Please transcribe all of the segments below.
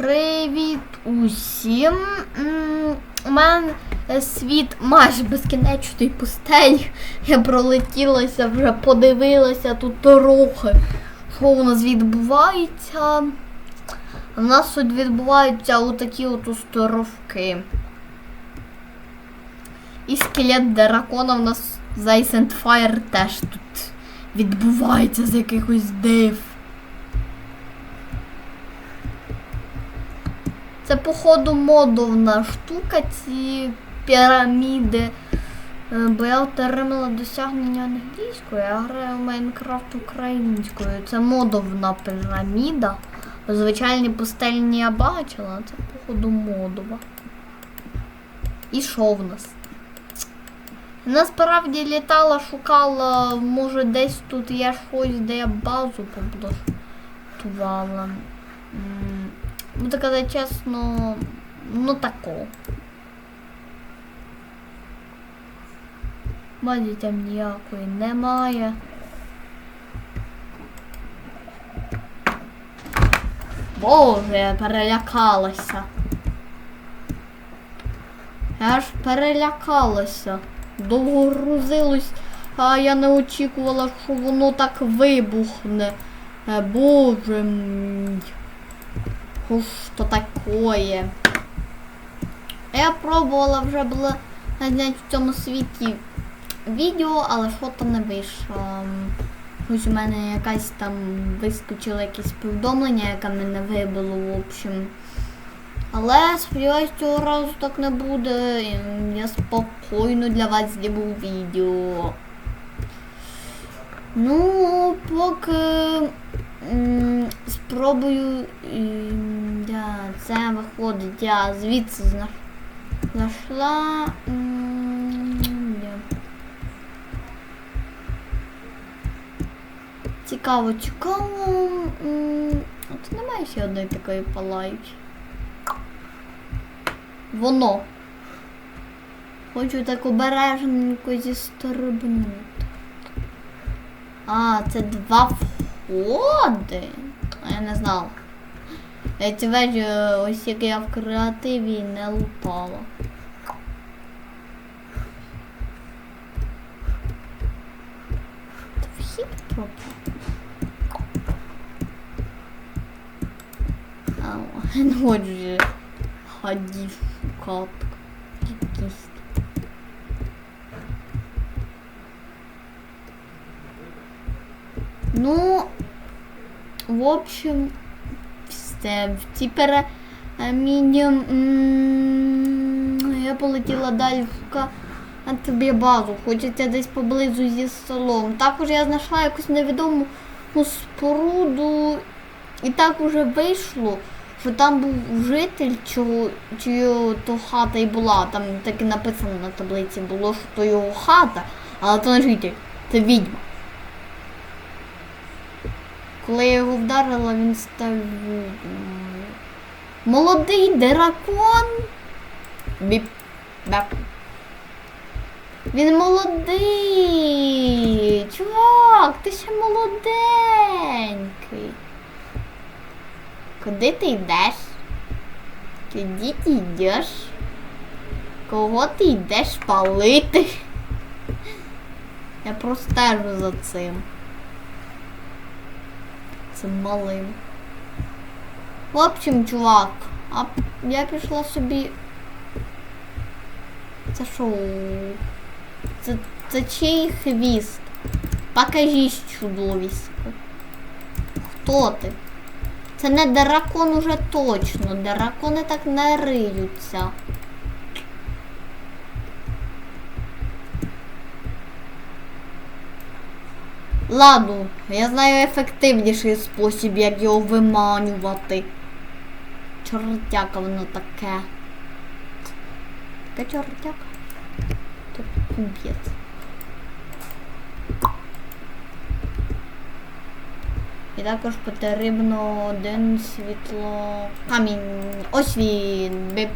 Привіт усім. У мене світ майже безкінечний пустель. Я пролетілася, вже подивилася тут трохи, що у нас відбувається. У нас тут відбуваються отакі от островки. І скелет дракона в нас з Ice Fire теж тут відбувається з якихось див. Це, походу, модовна штука, ці піраміди. Е, Бо я отримала досягнення англійською, а граю в Майнкрафт українською. Це модовна піраміда. Звичайні пустельні я бачила, це, походу, модова. І що в нас? Насправді літала, шукала, може десь тут є щось, де я базу поблокувала. М, Ну, казати чесно, ну тако. Базі там ніякої немає. Боже, я перелякалася. Я ж перелякалася. Довго грузилось, а я не очікувала, що воно так вибухне. Е, Боже мій. Що ж то такое? Я пробувала вже було зняти в цьому світі відео, але що то не вийшло. Ось у мене якась там вискочило якесь повідомлення, яке мене вибило, в общем. Але сподіваюсь, цього разу так не буде. Я спокійно для вас зніму відео. Ну, поки спробую. Да, це виходить. Я звідси знайшла. Цікаво, цікаво. От немає ще одної такої палаючої. Воно. Хочу так обережненько зістрибнути. А, це два входи. А Я не знала. Я вежі, ось як я в креативі не лутала. Це вхід пропав. А, не хочу ходів шукати. Якісь. Ну, в общем, все. Ці піраміді я полетіла далі на тобі базу. Хочеться десь поблизу зі столом. Також я знайшла якусь невідому споруду. І так уже вийшло, що там був житель, чого, чиyo то хата і була. Там так і написано на таблиці було, що то його хата, але то не житель, це відьма. Коли я його вдарила, він став. Молодий дракон. Біп. Беп. Він молодий. Чувак, ти ще молоденький. Куди ти йдеш? Куди ти йдеш? Кого ти йдеш палити? Я простежу за цим. Цим малим. В общем, чувак, а я пішла собі. Це що? Це, це чий хвіст? Покажись чудовисько. Хто ти? Це не дракон уже точно. Дракони так не риються. Ладно, я знаю ефективніший спосіб, як його виманювати. Чортяка воно таке. Таке чортяка. Тут. І також потрібно один світло. Камінь. Ось він.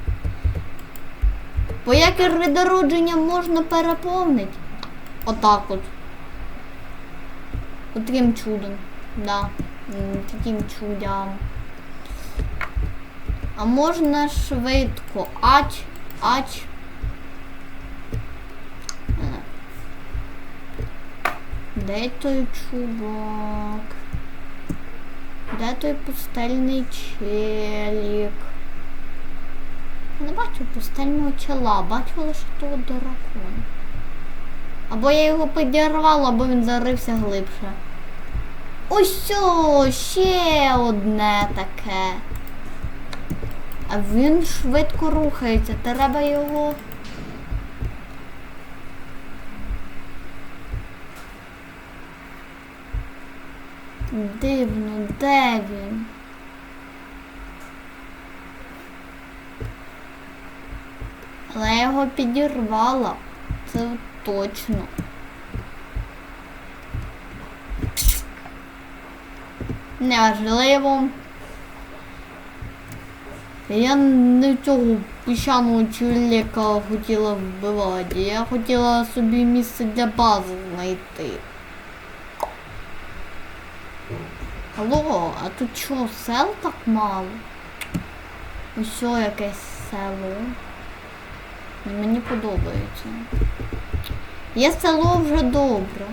Бо як відродження можна переповнити? Отак от. От таким чудом. Да. Таким чудом. А можна швидко. Ач, ач. Е. Де той чувак? Де той пустельний челік? Я не бачу пустельного чола, бачу лише того дракона. Або я його підірвала, або він зарився глибше. Ось ще одне таке. А він швидко рухається, треба його. Дивно, де він? Але я його підірвала. Це точно. Неважливо. Я не цього піщаного чоловіка хотіла вбивати. Я хотіла собі місце для бази знайти. Алло, а тут що, сел так мало? Ось якесь село. Мені подобається. Є село вже добре.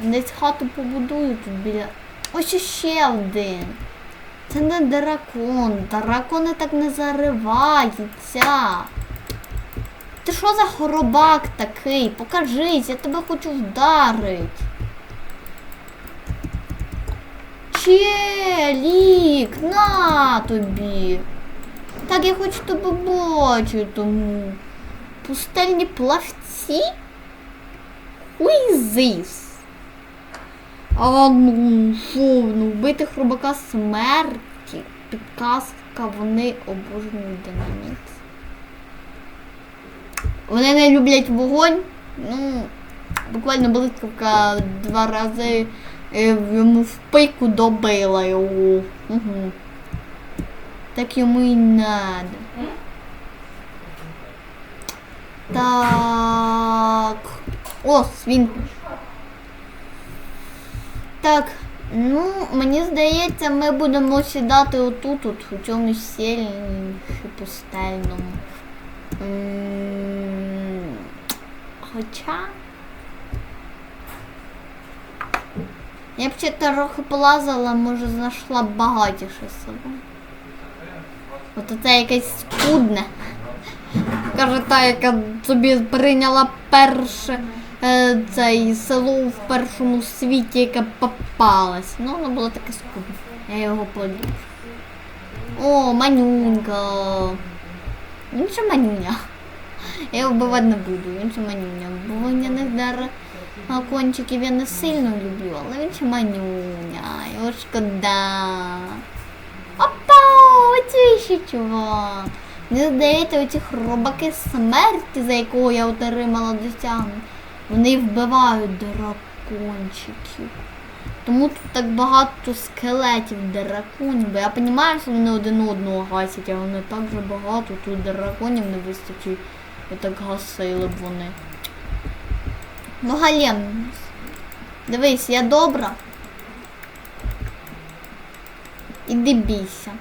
Десь хату побудую тут біля. Ось ще один. Це не дракон. Дракони так не зариваються. Ти що за хоробак такий? Покажись, я тебе хочу вдарити. Челік, на тобі. Так, я хочу тебе бачити тому. Пустельні плавці? Is this? А ну, фу, ну вбити хробака смерті. Підказка, вони обожнюють динаміт. Вони не люблять вогонь. Ну, буквально блискавка два рази е, йому в пику добила його. Угу. Так йому і надо. Так. О, свінка. Так, ну, мені здається, ми будемо сідати отут, от, у цьому сілі пустельному. М, Хоча. Я б ще трохи полазила, може знайшла багатіше село. От це якесь скудне. Каже та, яка собі прийняла перше е, цей село в першому світі, яке попалось. Ну, воно було таке скудне. Я його полюблю. О, манюнька. Він же манюня. Я його вбивати не буду, він же манюня. Бо вогняних дар кончиків я не сильно люблю, але він же манюня. Його шкода. Оці чувак. Мені здається, оці хробаки смерті, за якого я отримала досягнення, вони вбивають дракончиків. Тому тут так багато скелетів драконів. Бо я розумію, що вони один одного гасять, а вони так же багато, тут драконів не вистачить. І так гасили б вони. Ну, Гален, дивись, я добра. Іди бійся.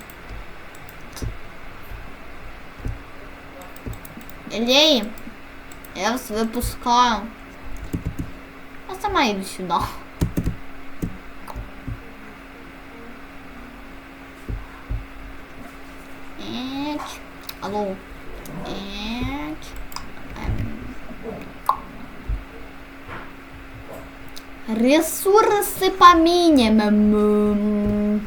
Леї, я вас випускаю. Я сама йду сюди. Еч. Алло. Еч. Ем. Ресурси по мінімуму.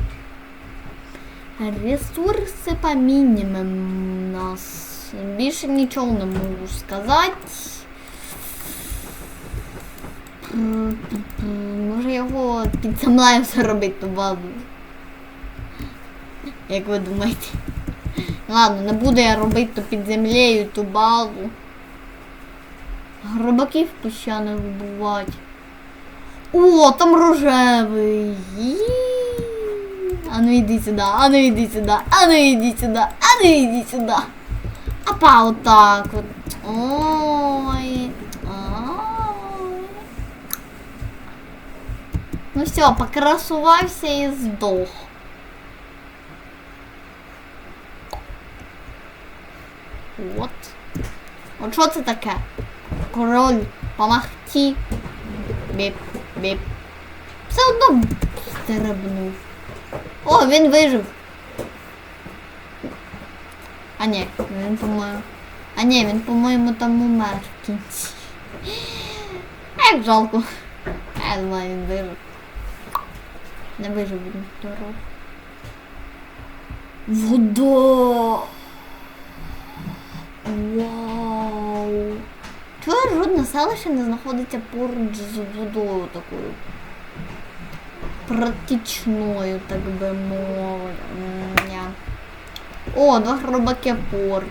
Ресурси по мінімуму у нас. Більше нічого не можу сказати. Може його під землею зробити ту базу. Як ви думаєте? Ладно, не буду я робити то під землею ту базу. Гробаків піщаних вбивати. О, там рожевий. А ну іди сюди, а ну іди сюди, а ну іди сюди, а ну іди сюди. Опа, так вот. Ой. Ну все, покрасувався і здох. От. От що це таке? Король, помахти. Біп, біп. Все одно стеребнув. О, він вижив. А ні, він по-моєму. А ні, він, по-моєму, там умер в кінці. Як жалко. Я думаю, він вижив. Не вижив він здоров. Вода! Вау! Чого жодне селище не знаходиться поруч з водою такою? Практичною, так би мовити. О, два хробаки поруч.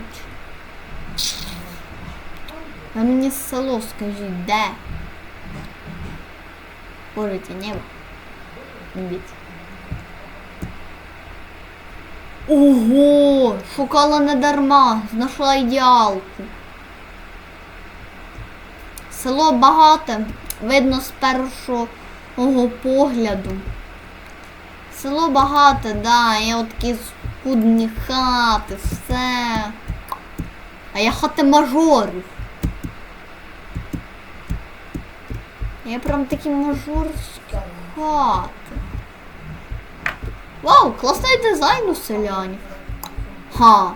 А мені село скажіть, де? Божите небо. Небіться. Ого! Шукала не дарма, знайшла ідеалку. Село багате, видно з першого погляду. Село багате, да, є от такі скудні хати, все. А є хати мажорів. Є прям такі мажорські хати. Вау, класний дизайн у селянів. Ха.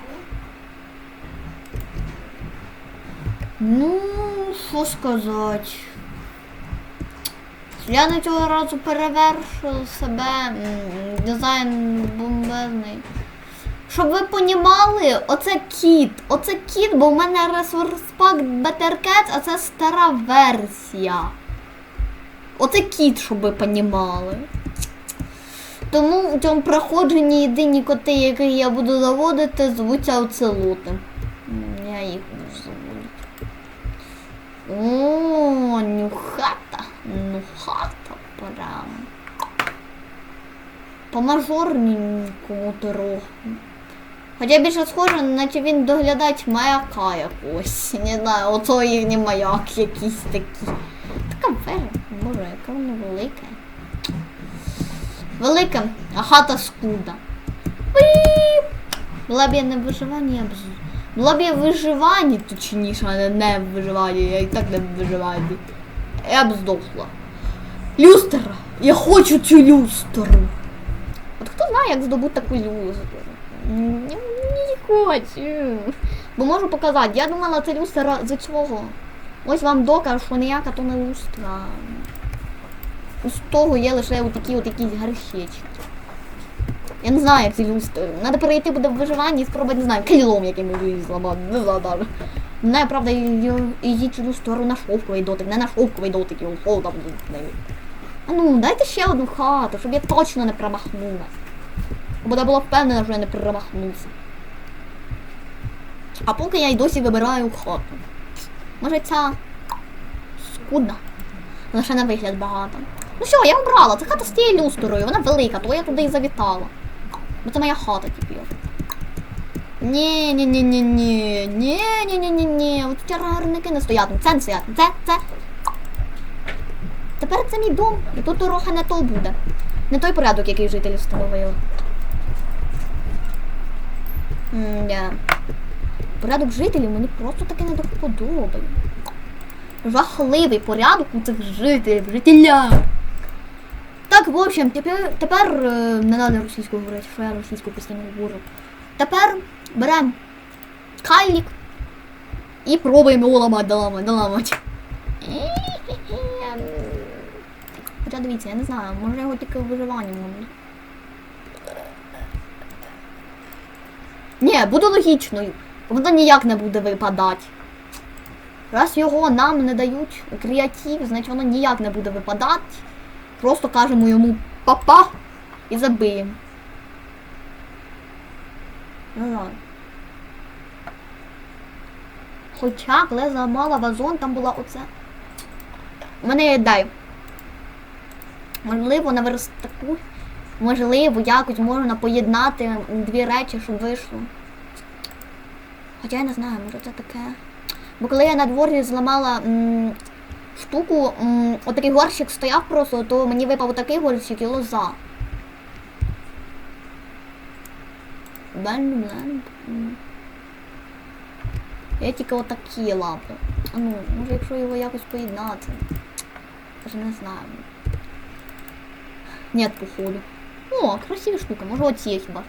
Ну, що сказати. Селяни цього разу перевершили себе. Дизайн бомбезний. Щоб ви понімали, оце кіт. Оце кіт, бо в мене ресурс пак Better а це стара версія. Оце кіт, щоб ви понімали. Тому в цьому проходженні єдині коти, які я буду заводити, звуться оцелоти. Я їх буду заводити. О, нюхата. Нюхата прям. По мажорненькому дорогу. Хоча більше схоже, наче він доглядач маяка якогось. Не знаю, оце їхній маяк якийсь такий. Така вежа, боже, яка вона велика. Велика, а хата скуда. Була б я не в виживанні, я б була б я в точніше, а не не в виживанні, я і так не в виживанні. Я б здохла. Люстра! Я хочу цю люстру! От хто знає, як здобути таку люстру? Хочу. Бо можу показати. Я думала, це люстра з цього. Ось вам доказ, що ніяка то не люстра. З того є лише отакі от якісь гарщечки. Я не знаю, як ці люстри. Треба перейти буде в виживання і спробувати, не знаю, килом якимось її зламати. Не знаю навіть. Не правда, її- цю люстру на шовковий дотик, не на шовковий дотик, його шов там нею. А ну, дайте ще одну хату, щоб я точно не промахнулася. Бо я була впевнена, що я не промахнуся. А поки я й досі вибираю хату. Може ця скудна. Вона ще на вигляд багато. Ну що, я обрала, це хата з тією люстрою, вона велика, то я туди і завітала. Бо це моя хата тепер. Ні, ні, ні, ні, ні, ні, ні, ні, ні, ні. От чаргарники не стоять. Це не стоять. Це, це. Тепер це мій дом. І тут трохи не то буде. Не той порядок, який жителі встановили. М-да. Порядок жителів мені просто таки не до. Жахливий порядок у цих жителів, жителя. Так, в общем, тепер, тепер е, не треба російською говорити, що я російською постійно говорю. Тепер беремо кайлік і пробуємо його ламати, доламати, доламати. Хоча дивіться, я не знаю, може його тільки в виживанні можна. Ні, буду логічною. Воно ніяк не буде випадати. Раз його нам не дають креатив, значить воно ніяк не буде випадати. Просто кажемо йому папа і забиємо. Хоча, коли я зламала вазон, там була оце. У мене ідея. Можливо, на верстаку. Можливо, якось можна поєднати дві речі, щоб вийшло. Хоча я не знаю, може це таке. Бо коли я на дворі зламала м, штуку, м, отакий горщик стояв просто, то мені випав отакий горщик і лоза. Я тільки отакі лапи. А ну, може якщо його якось поєднати. Даже не знаю. Нет, походу. О, красива штука, може оці хіба.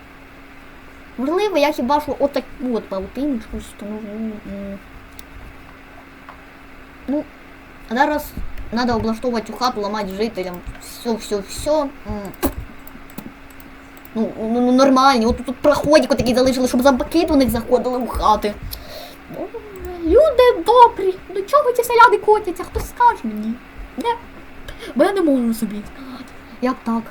Можливо, я хіба що отаку от паутиночку встановлю. Ну, а зараз треба облаштовувати цю хату, ламати жителям. Все, все, все. Ну, ну, ну нормальні, от тут проходик такі залишили, щоб зомбаки до них заходили у хати. Люди добрі, до чого ці селяни котяться? Хтось скаже мені. Не. Бо я не можу собі. Як так?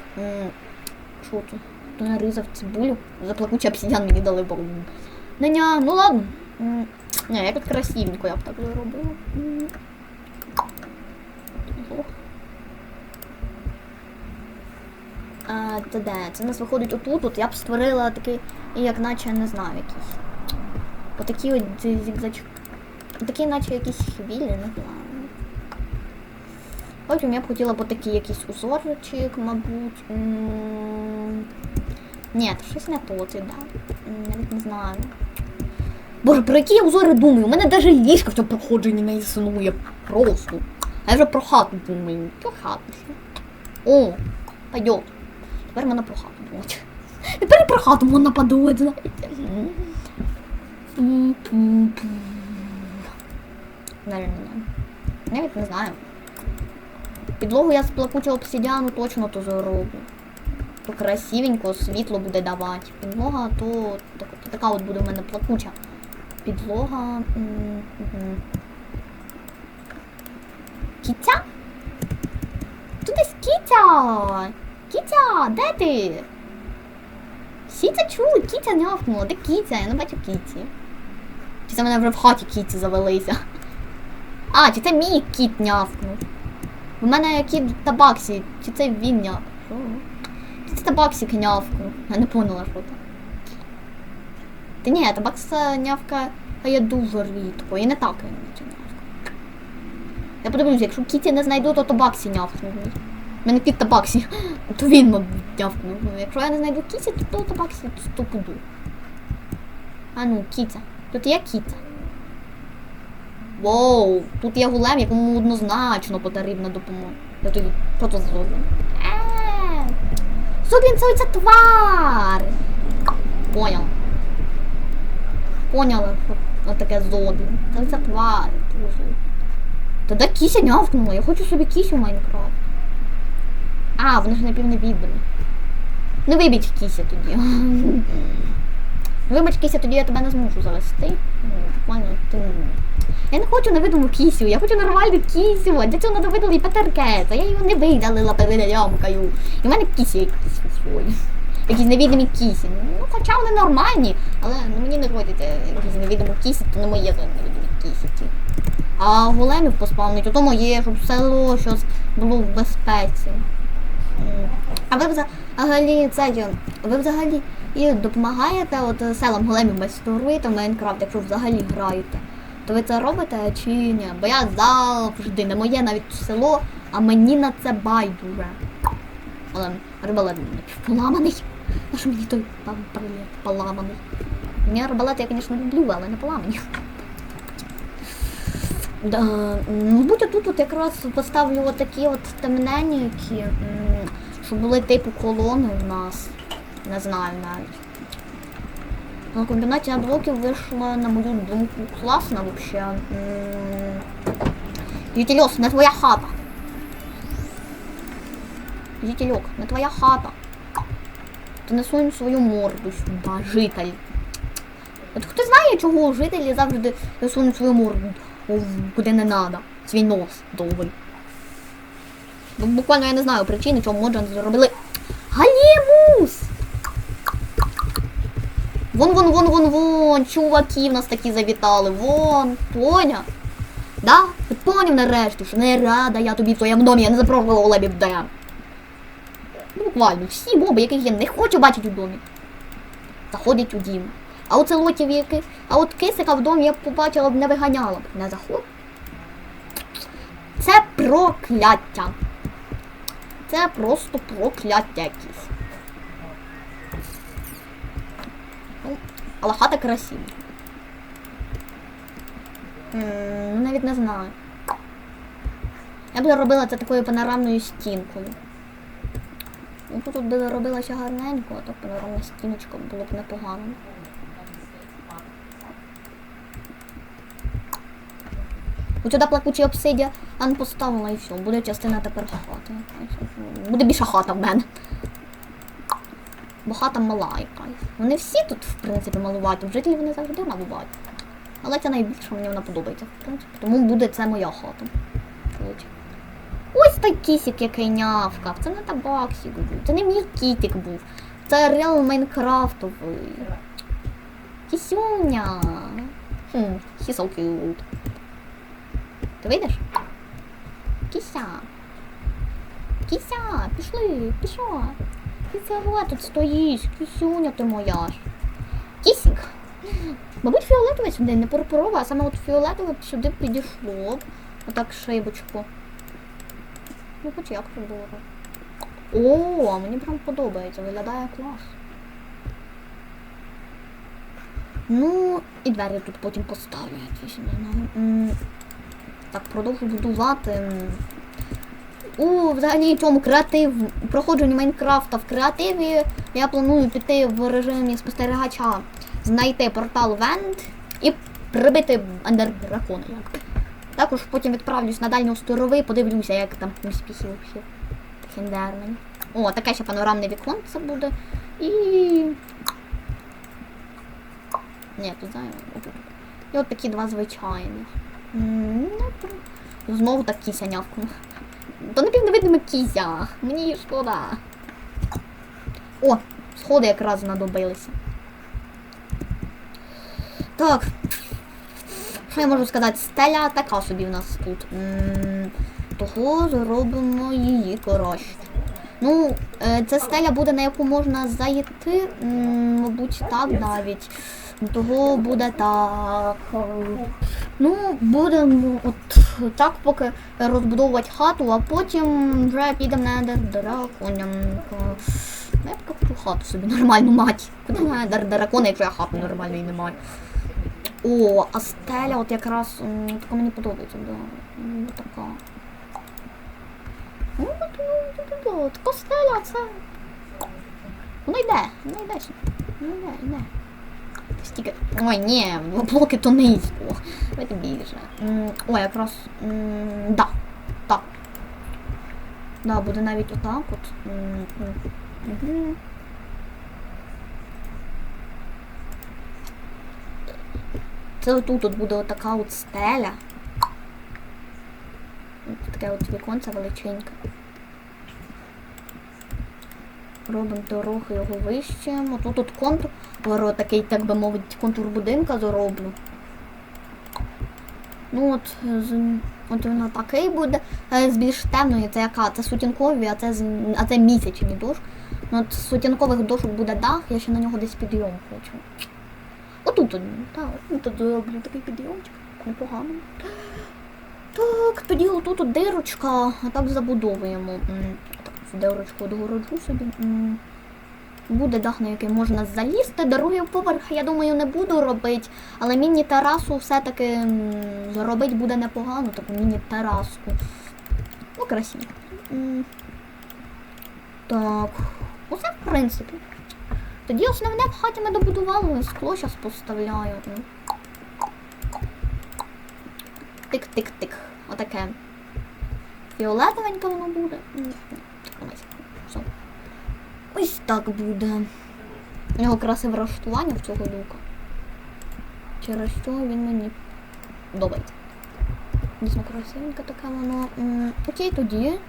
Що це? То ризав цибулю, за плакучий обсидіан мені дали бо. Неня, ну ладно. Не, якось красивенько я б так зробила. А, це де? Це у нас виходить отут, от я б створила такий, як наче не знаю, якийсь. Отакі от зігзач. Такі наче якісь хвілі, не знаю. Потім я б хотіла б такий якийсь узорчик, мабуть. Ні, щось не то, це да. Навіть не знаю. Боже, про які я узори думаю? У мене навіть ліжка в цьому проходженні не існує. Просто. А я вже про хату думаю. Про хату. О, пойдет. Тепер можна про хату думати. Тепер і про хату можна подумати, знаєте. Навіть не. Навіть не знаю. Підлогу я з плакучого обсидіану точно то зроблю. Красивенько, світло буде давати. Підлога, то, так, така от буде в мене плакуча. Підлога. Кіця? Тут десь кіця! Кіця, де ти? Всі це чули, кіця нявкнула. Де кіця? Я не бачу кіці. Чи це в мене вже в хаті кіці завелися? А, чи це мій кіт нявкнув? У мене кіт табаксі, чи це він няв? Це табаксік? Я не поняла, що це. Та ні, табакса нявка є дуже рідко. І не так він наче нявка. Я подивлюся, якщо кіті не знайду, то табаксі нявкнув. У мене кіт табаксі, то він, нявкнув. Ну, Якщо я не знайду кіті, то, то табаксі стопуду. А ну, кіця. Тут є кіця. Воу, тут є гулем, якому однозначно потрібна допомога. Я тобі що то за зоблін? Е, Зоблін це оця твар. Понял. Поняла, що таке зоблін. Це оця твар. Де кіся нявкнула? Я хочу собі кісю в Майнкрафт. А, вони ж напівневіддані. Ну вибіч кіся тоді. Вибач, Кися, тоді я тебе не зможу завести. Я не хочу невидиму кісю, я хочу нормальну кісю. Для цього треба видали петеркета. Я його не видалила перелямкою. І в мене кісі якісь свої. Якісь невідомі кісі. Ну, хоча вони нормальні, але ну, мені не ходять якісь невідомі кісі, то не моє невідомі кісі. А големів поспавнить, ото моє, щоб село щось було в безпеці. А ви взагалі це, ви взагалі і допомагаєте от селам големів майструєте в Майнкрафт, якщо взагалі граєте. То ви це робите чи ні? Бо я завжди не моє навіть село, а мені на це байдуже. Але арбалет поламаний. А що мені той прилет поламаний? Мені арбалет я, звісно, люблю, але не поламані. Да, мабуть, тут от якраз поставлю отакі от темненькі, щоб були типу колони у нас. Не знаю навіть. Ну, комбінація блоків вийшла, на мою думку, класна взагалі. Вітельос, не твоя хата. Вітельок, не твоя хата. Ти не свою морду сюди, житель. От хто знає, чого жителі завжди сунуть свою морду, куди не треба. Свій нос довгий. Ну, Буквально я не знаю причини, чому Моджан зробили. Галімус! Вон, вон, вон, вон, вон, чуваки в нас такі завітали, вон, поняв? Да? Ти поняв нарешті, що не рада я тобі в твоєму домі, я не запрошувала в. Ну, буквально, всі моби, яких я не хочу бачити в домі, заходять у дім. А оце лотів яких, а от кисика в домі я б побачила б не виганяла б, не заход. Це прокляття. Це просто прокляття якесь. Ну, Але хата красива. Ну, навіть не знаю. Я б робила це такою панорамною стінкою. Ну, тут би робилося гарненько, а так панорамна стіночка було б непогано. Ось сюди плакучий обсидіан поставила і все. Буде частина тепер хати. Буде більша хата в мене. Бо хата мала якась. Вони всі тут, в принципі, малуваті. В жителі вони завжди малуваті. Але ця найбільше мені вона подобається, в принципі. Тому буде це моя хата. Той кісік, який нявкав. Це не табаксік був. Це не мій кітик був. Це реал Майнкрафтовий. Кісюня. Хм, he's so cute. Ти вийдеш? Кіся. Кіся, пішли, пішла. Кіся, тут стоїш, кісюня ти моя ж. Кісінг. Мабуть, фіолетове сюди, не пурпурове, а саме от фіолетове сюди підійшло. Отак шибочку. Ну, хоч як було. О, мені прям подобається, виглядає клас. Ну, і двері тут потім поставлю якісь, не знаю. Так, продовжу будувати. У взагалі цьому креатив, проходженні Майнкрафта в креативі я планую піти в режимі спостерігача, знайти портал Вент і прибити андер дракона. Як. Також потім відправлюсь на дальні острови, подивлюся, як там успіхи всіх ендермен. О, таке ще панорамне віконце буде. І. Ні, тут знаю. І от такі два звичайних. М, ну, Знову так кіся нявкнула. То напівневидиме кізя. Мені шкода. О, сходи якраз знадобилися. Так. Що я можу сказати? Стеля така собі в нас тут. Того зробимо її краще. Ну, е, ця стеля буде, на яку можна зайти, мабуть, так навіть. Того буде так. е, Ну, будемо от так поки розбудовувати хату, а потім вже підемо на драконянку. Я поки хочу хату собі нормальну мати. Куди на дракона, якщо я хату нормальної не маю. О, а стеля от якраз така мені подобається, да. Така. Ну, ну, така стеля, це. Воно йде, воно йде сюди. Воно йде, йде. Стільки. Ой, ні, блоки то не низько. Давайте більше. Ой, якраз. Да. Так. Да, буде навіть отак от. М, м, мгм. Це отут от буде отака от стеля. От Таке от віконце величеньке. Робимо трохи його вищим. Отут от контур, такий, так би мовити, контур будинка зроблю. Ну от, от воно такий буде. Е, З більш темної, це яка? Це сутінкові, а це, а це місячні дошки. Ну, от з сутінкових дошок буде дах, я ще на нього десь підйом хочу. Отут, от, так, тут зроблю такий підйомчик, непогано. Так, тоді отут дирочка, а так забудовуємо. Так, дирочку догороджу собі. Буде дах, на який можна залізти. Другий поверх, я думаю, не буду робити, але міні-терасу все-таки зробити буде непогано, таку міні-тераску. Ну, красиво. Так, усе в принципі. Тоді основне в хаті ми добудували, скло зараз поставляю. Тик-тик-тик. Отаке. Фіолетовеньке воно буде. Ось, так буде. У нього красиве розташування в цього люка. Через що він мені подобається. Дійсно красивеньке таке воно. Окей, тоді.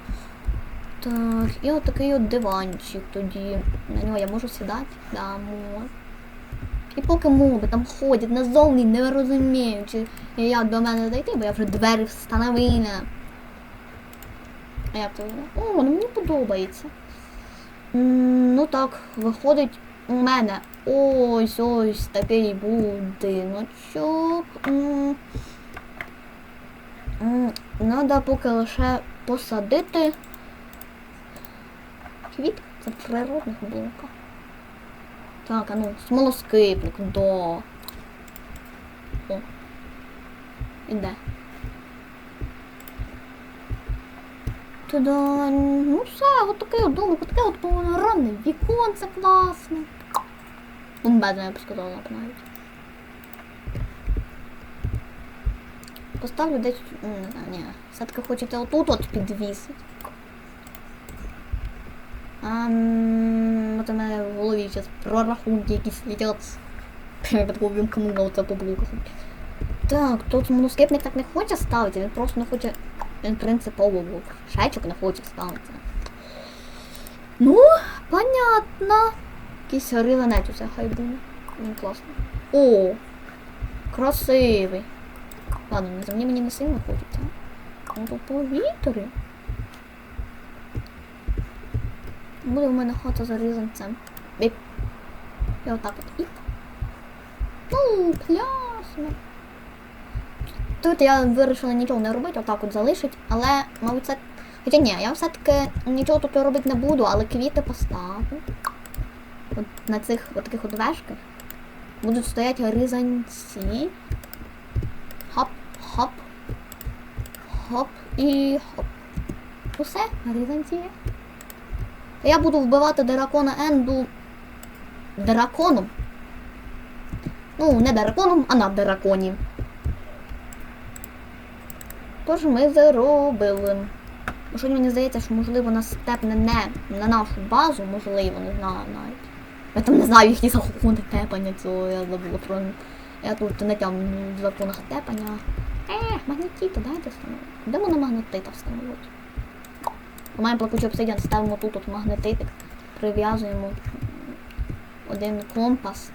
Так, і от такий от диванчик тоді. На нього я можу сідати. Да. І поки моби там ходять назовні, не розуміючи, як до мене зайти, бо я вже двері встановила. А як воно? О, ну мені подобається. Ну так, виходить у мене ось ось такий будиночок. Надо поки лише посадити. Квіт це природних блоках. Так, а ну, смолоскипник, да. О. Іде. Туда, ну все, от такий от домик, от таке от панорамне віконце класне. Бомбезно, я б сказала б. Поставлю десь, не знаю, ні, все-таки хочете отут от підвісити. Ам, от у мене в голові зараз прорахунки якісь. Я такого вімкнула оце поблукати. Так, тут моноскипник так не хоче ставити, він просто не хоче. Він принципово був. Не хоче ставити. Ну, понятно. Якийсь риланець усе хай буде. Він класний. О! Красивий. Ладно, на землі мені не сильно хочеться. Ну то повітрі. Буде в мене хата за різанцем. Біп. І отак от. Іп. Ну, класно. Тут я вирішила нічого не робити, отак от залишить, але, мабуть, це. Хоча ні, я все-таки нічого тут робити не буду, але квіти поставлю. От на цих от таких от вешках будуть стояти ризанці. Хоп, хоп. Хоп і хоп. Усе, ризанці є. Я буду вбивати дракона Енду драконом. Ну, не драконом, а на драконі. Тож ми заробили. Що мені здається, що можливо нас степне не на нашу базу, можливо, не знаю навіть. Я там не знаю їхні закони тепання цього, я забула про. Я тут не тямлю в законах тепання. Е, магнетіта, дайте встановити. Де можна магнетита встановити? Маємо плакучий обсидіан, ставимо тут от магнетитик, прив'язуємо один компас,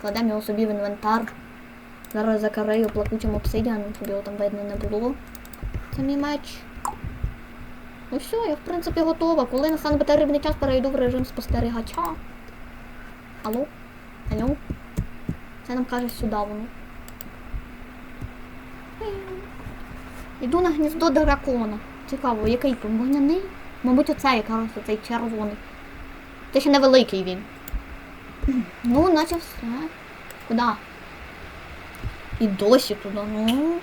кладемо його собі в інвентар. Зараз закараю плакучим обсидіаном, щоб його там видно не було. Це мій меч. Ну все, я в принципі готова. Коли настане потрібний час, перейду в режим спостерігача. Алло? Алло? Це нам каже сюди воно. Йду на гніздо дракона. Цікаво, який тут вогняний? Мабуть, оцей якраз оцей червоний. Це ще невеликий він. Ну, наче все. Куди? І досі туди, ну.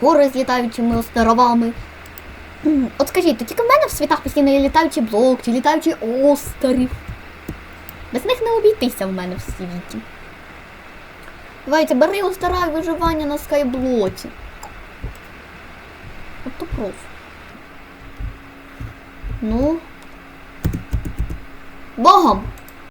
Гори з літаючими островами. От скажіть, то тільки в мене в світах постійно є літаючий блок чи літаючий острів. Без них не обійтися в мене в світі. Давайте, бери устарай виживання на скайблоці. То. Ну. Богом!